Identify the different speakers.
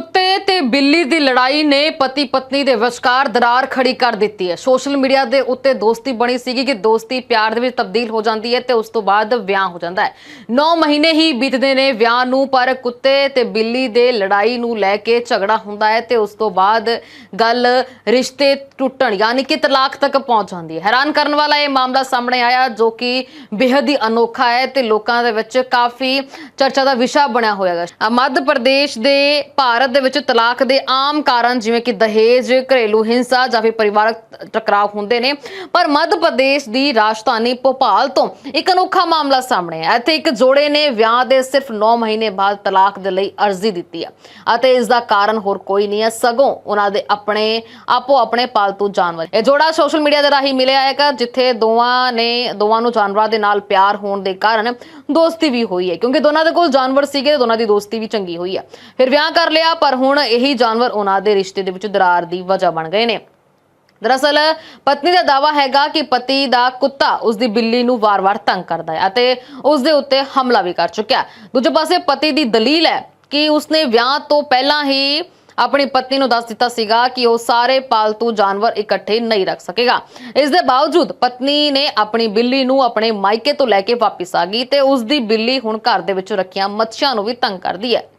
Speaker 1: ਕੁੱਤੇ ਤੇ ਬਿੱਲੀ ਦੀ ਲੜਾਈ ਨੇ ਪਤੀ ਪਤਨੀ ਦੇ ਵਿਚਕਾਰ ਦਰਾਰ ਖੜੀ ਕਰ ਦਿੱਤੀ ਹੈ। ਸੋਸ਼ਲ ਮੀਡੀਆ ਦੇ ਉੱਤੇ ਦੋਸਤੀ ਬਣੀ ਸੀਗੀ ਕਿ ਦੋਸਤੀ ਪਿਆਰ ਦੇ ਵਿੱਚ ਤਬਦੀਲ ਹੋ ਜਾਂਦੀ ਹੈ ਤੇ ਉਸ ਤੋਂ ਬਾਅਦ ਵਿਆਹ ਹੋ ਜਾਂਦਾ ਹੈ। 9 ਮਹੀਨੇ ਹੀ ਬੀਤਦੇ ਨੇ ਵਿਆਹ ਨੂੰ, ਪਰ ਕੁੱਤੇ ਤੇ ਬਿੱਲੀ ਦੇ ਲੜਾਈ ਨੂੰ ਲੈ ਕੇ ਝਗੜਾ ਹੁੰਦਾ ਹੈ ਤੇ ਉਸ ਤੋਂ ਬਾਅਦ ਗੱਲ ਰਿਸ਼ਤੇ ਟੁੱਟਣ ਯਾਨੀ ਕਿ ਤਲਾਕ ਤੱਕ ਪਹੁੰਚ ਜਾਂਦੀ ਹੈ। ਹੈਰਾਨ ਕਰਨ ਵਾਲਾ ਇਹ ਮਾਮਲਾ ਸਾਹਮਣੇ ਆਇਆ ਜੋ ਕਿ ਬੇहद ਹੀ ਅਨੋਖਾ ਹੈ ਤੇ ਲੋਕਾਂ ਦੇ ਵਿੱਚ ਕਾਫੀ ਚਰਚਾ ਦਾ ਵਿਸ਼ਾ ਬਣਿਆ ਹੋਇਆ ਹੈ ਮੱਧ ਪ੍ਰਦੇਸ਼ ਦੇ ਭਾਰਤ ਦੇ ਵਿੱਚ ਤਲਾਕ ਦੇ ਆਮ ਕਾਰਨ ਜਿਵੇਂ ਕਿ ਦਹੇਜ, ਘਰੇਲੂ ਹਿੰਸਾ ਜਾਂ ਫਿਰ ਪਰਿਵਾਰਕ ਟਕਰਾਅ ਹੁੰਦੇ ਨੇ। ਪਰ ਮੱਧ ਪ੍ਰਦੇਸ਼ ਦੀ ਰਾਜਧਾਨੀ ਭੋਪਾਲ ਤੋਂ ਇੱਕ ਅਨੋਖਾ ਮਾਮਲਾ ਸਾਹਮਣੇ ਆਇਆ। ਇੱਥੇ ਇੱਕ ਜੋੜੇ ਨੇ ਵਿਆਹ ਦੇ ਸਿਰਫ 9 ਮਹੀਨੇ ਬਾਅਦ ਤਲਾਕ ਦੇ ਲਈ ਅਰਜ਼ੀ ਦਿੱਤੀ ਹੈ ਅਤੇ ਇਸ ਦਾ ਕਾਰਨ ਹੋਰ ਕੋਈ ਨਹੀਂ ਹੈ ਸਗੋਂ ਉਹਨਾਂ ਦੇ ਆਪਣੇ, ਆਪੋ ਆਪਣੇ ਪਾਲਤੂ ਜਾਨਵਰ। ਇਹ ਜੋੜਾ ਸੋਸ਼ਲ ਮੀਡੀਆ ਦੇ ਰਾਹੀਂ ਮਿਲਿਆ ਹੈਗਾ ਜਿੱਥੇ ਦੋਵਾਂ ਨੇ, ਦੋਵਾਂ ਨੂੰ ਜਾਨਵਰਾਂ ਦੇ ਨਾਲ ਪਿਆਰ ਹੋਣ ਦੇ ਕਾਰਨ ਦੋਸਤੀ ਵੀ ਹੋਈ ਹੈ। ਕਿਉਂਕਿ ਦੋਨਾਂ ਦੇ ਕੋਲ ਜਾਨਵਰ ਸੀਗੇ ਦੋਨਾਂ ਦੀ ਦੋਸਤੀ ਵੀ ਚੰਗੀ ਹੋਈ ਹੈ ਫਿਰ ਵਿਆਹ ਕਰ ਲਿਆ ਪਰ ਹੁਣ ਇਹੀ ਜਾਨਵਰ ਉਹਨਾਂ ਦੇ ਰਿਸ਼ਤੇ ਦੇ ਵਿੱਚ ਦਰਾਰ ਦੀ ਵਜ੍ਹਾ ਬਣ ਗਏ ਨੇ। ਦਰਅਸਲ, ਪਤਨੀ ਦਾ ਦਾਵਾ ਹੈਗਾ ਕਿ ਪਤੀ ਦਾ ਕੁੱਤਾ ਉਸ ਦੀ ਬਿੱਲੀ ਨੂੰ ਵਾਰ-ਵਾਰ ਤੰਗ ਕਰਦਾ ਹੈ ਅਤੇ ਉਸ ਦੇ ਉੱਤੇ ਹਮਲਾ ਵੀ ਕਰ ਚੁੱਕਿਆ ਦੂਜੇ ਪਾਸੇ, ਪਤੀ ਦੀ ਦਲੀਲ ਹੈ ਕਿ ਉਸਨੇ ਵਿਆਹ ਤੋਂ ਪਹਿਲਾਂ ਹੀ ਆਪਣੀ ਪਤਨੀ ਨੂੰ ਦੱਸ ਦਿੱਤਾ ਸੀਗਾ ਕਿ ਉਹ ਸਾਰੇ ਪਾਲਤੂ ਜਾਨਵਰ ਇਕੱਠੇ ਨਹੀਂ ਰੱਖ ਸਕੇਗਾ। ਇਸ ਦੇ ਬਾਵਜੂਦ, ਪਤਨੀ ਨੇ ਆਪਣੀ ਬਿੱਲੀ ਨੂੰ ਆਪਣੇ ਮਾਇਕੇ ਤੋਂ ਲੈ ਕੇ ਵਾਪਸ ਆ ਗਈ ਤੇ ਉਸ ਦੀ ਬਿੱਲੀ ਹੁਣ ਘਰ ਦੇ ਵਿੱਚ ਰੱਖੀਆਂ ਮੱਛੀਆਂ ਨੂੰ ਵੀ ਤੰਗ ਕਰਦੀ ਹੈ।